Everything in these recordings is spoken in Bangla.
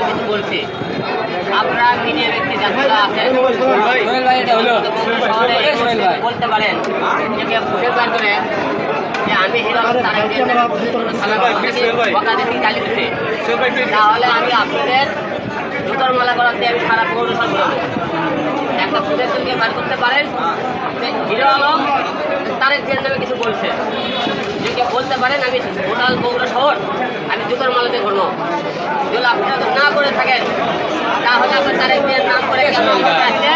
কিছু বলছি। আপনারা মিডিয়া বলতে পারেন নিজেকে যে আমি হিলাম গালি দিতে তাহলে আমি আপনাদের জুতোর মেলা দিয়ে আমি সারা পৌরসভা বলব একটা ফুটের জন্য বার করতে পারেন। যে হিরো আলম, তারেক জিয়ার নামে কিছু বলছে। যদি বলতে পারেন, আমি গোটাল বগুড়া শহর, আমি জুতোর মালাতে ঘুরবো। থাকেন। তাহলে আপনার তারেক জিয়ার নাম করে কেন আমাদের আজকে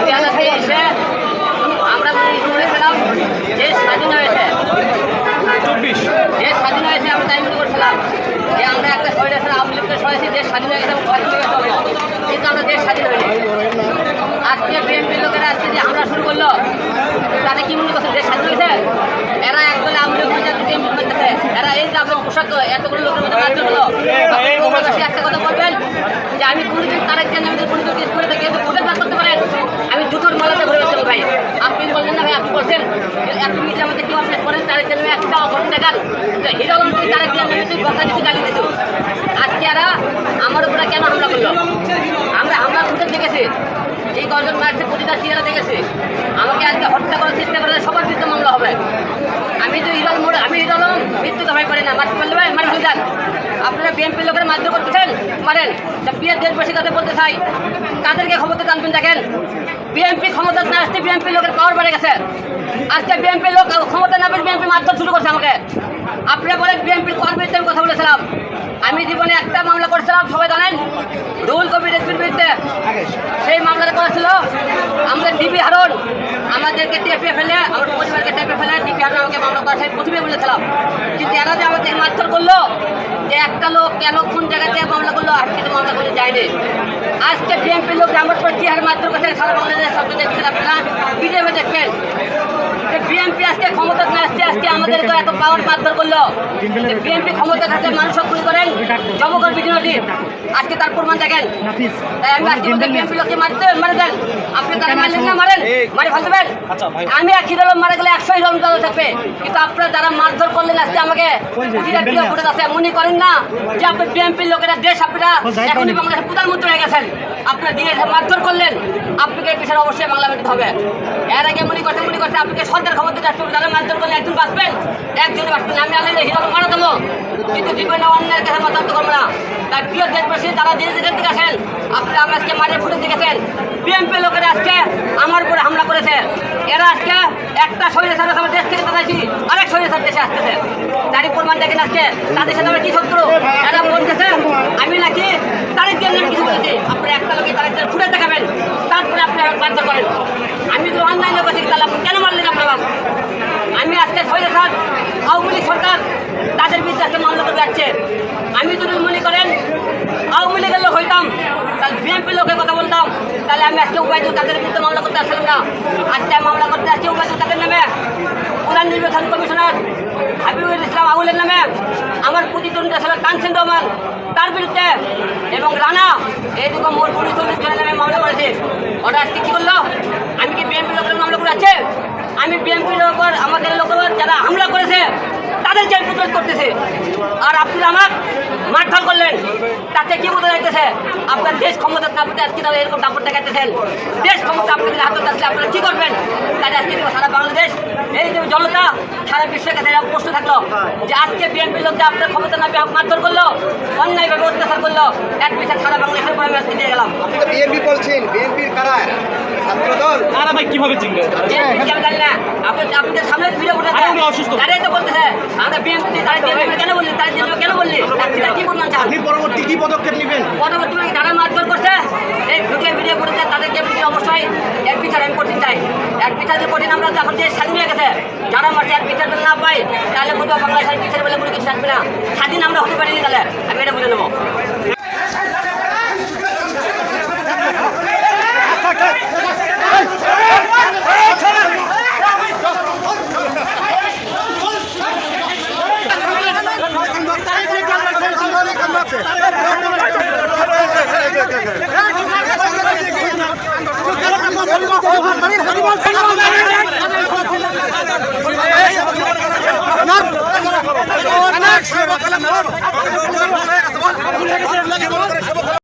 দুই হাজার তেইশে আমরা মনে করেছিলাম দেশ স্বাধীন হয়েছে। দেশ স্বাধীন হয়েছে আমরা তাই মনে করছিলাম যে আমরা একটা শহরে ছিলাম আওয়ামী লীগকে সরেছি দেশ স্বাধীন হয়ে গেছে। কিন্তু আমরা দেশ স্বাধীন হয়নি আজকে বিএনপির লোকেরা আজকে যে হামলা শুরু করল তাতে কি মনে করছে দেশ স্বাধীন হয়েছে? এরা এক দলে আওয়ামী লীগ মধ্যে এরা এই যে আপনার পোশাক এতগুলো লোকের মধ্যে মারধর হলো আপনি প্রবাসী একটা কথা বলবেন যে আমি কোনোদিন তারেক জানি আমি কোনোদিন কেস করে থাকি কিন্তু ভোটের বাদ করতে পারেন আমি জুতোর মালাতে ঘুরে বেড়াতে ভাই আপনি বললেন না ভাই আপনি এত মিনিট আমাদের কি করেন তারেক জানি একটা অপরাধ দেখান যে হিরো তুই তারেক জানি তুই কথা কিছু গালি দিত আজকে এরা আমার উপরে কেন হামলা করল? আমরা হামলা করতে দেখেছি। এই কজন মারছে প্রতিটা সিয়ারা দেখেছি। আমাকে আজকে হত্যা করার চেষ্টা করে সবার বিরুদ্ধে মামলা হবে। আমি তো হিরল মোড় আমি হিরল মৃত্যু দফাই করি না। মারতে পারলে ভাই মারে ফেলে যান। আপনারা বিএনপির লোকের মারধর করতেছেন মারেন। বিয়ের দেশবাসী কথা বলতে চাই। কাদেরকে ক্ষমতা জানবেন দেখেন? বিএনপি ক্ষমতা না আসতে বিএনপি লোকের পাওয়ার বেড়ে গেছে। আজকে বিএনপি লোক ক্ষমতা না বিএনপি মারধর শুরু করছে আমাকে। আপনারা বলেন বিএনপির কর্মীর আমি কথা বলেছিলাম। আমি জীবনে একটা মামলা করেছিলাম, সবাই জানেন? রুল কবির রেসপির বিরুদ্ধে। সেই মামলাটা করেছিল আমাদের ডিবি হারন, আমাদেরকে টেপে ফেলে আমার পরিবারকে টেপে ফেলে ডিবি হারন আমাকে মামলা করা সেই প্রথমে বলেছিলাম। কিন্তু এরা যে আমাকে মারধর করল, যে একটা লোক কেন, কোন জায়গাতে মামলা করল আর কিন্তু মামলা করতে যায়নি আজকে বিএনপি লোক আমার পর কি হারে মারধর করছে, সারা বাংলাদেশের শব্দ দেখছেন আপনারা। ভিডিও দেখবেন যে বিএনপি আজকে ক্ষমতা না আসছে আজকে আমাদের তো এত পাওয়ার মারধর করল। বিএনপি ক্ষমতা থাকতে মানুষ খুন করেন জবকর আজকে তার প্রমাণ দেখেন। তাই আমি আজকে বিএনপি লোককে মারতে মারে দেন। আপনি তারা মারলেন না মারেন। মারে। আমি এক গেলে একশো হিরোলম দল থাকবে। কিন্তু আপনারা যারা মারধর করলেন আজকে আমাকে আছে মনে করেন না যে আপনি বিএনপির লোকেরা দেশ আপনারা এখনই বাংলাদেশের প্রধানমন্ত্রী হয়ে গেছেন। আপনারা দিয়ে মারধর করলেন। আপনাকে এই বিষয়ে অবশ্যই বাংলা হবে। এর আগে মনে করতে মনে করতে আপনাকে সরকার ক্ষমতা যারা মারধর করলে একজন বাঁচবেন একজন বাঁচবেন আমি আলাদা হিরো মারা দেবো কিন্তু জীবনে অন্যের কাছে মাথা করব না। তাই প্রিয় দেশবাসী তারা যে যেখান থেকে আসেন, আপনারা আমরা আজকে মাঠে ফুটে দেখেছেন। বিএমপি লোকেরা আজকে আমার উপরে হামলা করেছে। এরা আজকে একটা শরীরে সাথে আমার দেশ থেকে তাড়াইছি আরেক শরীরে সাথে দেশে আসতেছে। তারই প্রমাণ দেখেন আজকে। তাদের সাথে আমরা কি শত্রু এরা বলতেছে আমি নাকি তাদের জন্য আমি কিছু বলেছি আপনারা একটা লোকে তাদের জন্য ফুটে দেখাবেন, তারপরে আপনি বাধ্য করেন। আমি তো অনলাইনে বসে তাহলে আপনি কেন মারলেন আপনারা? আমি আজকে শরীরে সাথ আওয়ামী লীগ সরকার, তাদের বিরুদ্ধে আজকে মামলা করে যাচ্ছে। আমি যদি মনে করেন, আওয়ামী লীগের লোক হইতাম, তাহলে বিএনপির লোকের কথা বলতাম, তাহলে আমি আজকে উপায়দুল তাদের বিরুদ্ধে মামলা করতে আসলাম না। আজকে মামলা করতে আসছি উপায়দুল তাদের নামে। প্রধান নির্বাচন কমিশনার হাবিবুল ইসলাম আউলের নামে আমার প্রতিদ্বন্দ্বী ছিল কাঞ্চন রহমান তার বিরুদ্ধে এবং রানা এইরকম মোট পুলিশ নামে মামলা করেছে। ওটা আজকে কী করল? আমি কি বিএনপি লোকের মামলা করে আছে আমি বিএনপির ওপর আমাদের লোকের যারা হামলা করেছে তাদেরকে আমি প্রতিরোধ করতেছে। আর আপনি আমার মারধর করলেন। তাতে কি বোঝা যাইতেছে? আপনার দেশ ক্ষমতা না আজকে তারা এরকম দাপট দেখাইতেছেন। দেশ ক্ষমতা আপনাদের হাতে আসলে আপনারা কি করবেন? তাই আজকে সারা বাংলাদেশ সারা বিশ্বের কাছে এরকম প্রশ্ন থাকল যে আজকে বিএনপির লোককে আপনার ক্ষমতা না পেয়ে মারধর করল? অন্যায়ভাবে অত্যাচার করল? এক বিচার সারা বাংলাদেশের আমি আজকে দিয়ে গেলাম বিএনপি বলছেন বিএনপির কারা? ছাত্রদল তারা ভাই কীভাবে চিনবে জানি না? আপনি আপনাদের সামনে ভিডিও অসুস্থ। তারাই তো বলতেছে। আমরা বিএনপি তারা বিএনপি কেন তাই তারা বিএনপি কেন বললি আপনি তারা কি বলবেন চান আপনি পরবর্তী কি পদক্ষেপ নেবেন পরবর্তী যারা মারধর করছে এই ভিডিও ভিডিও করেছে তাদেরকে আমি অবশ্যই এক বিচার আমি করতে চাই এক বিচার যে যখন যে স্বাধীন হয়ে গেছে। যারা মারছে এক বিচার যদি না পাই তাহলে কোথাও বাংলাদেশের বিচার বলে কোনো কিছু থাকবে না। স্বাধীন আমরা হতে পারিনি তাহলে। আমি এটা বুঝে নেব। انا انا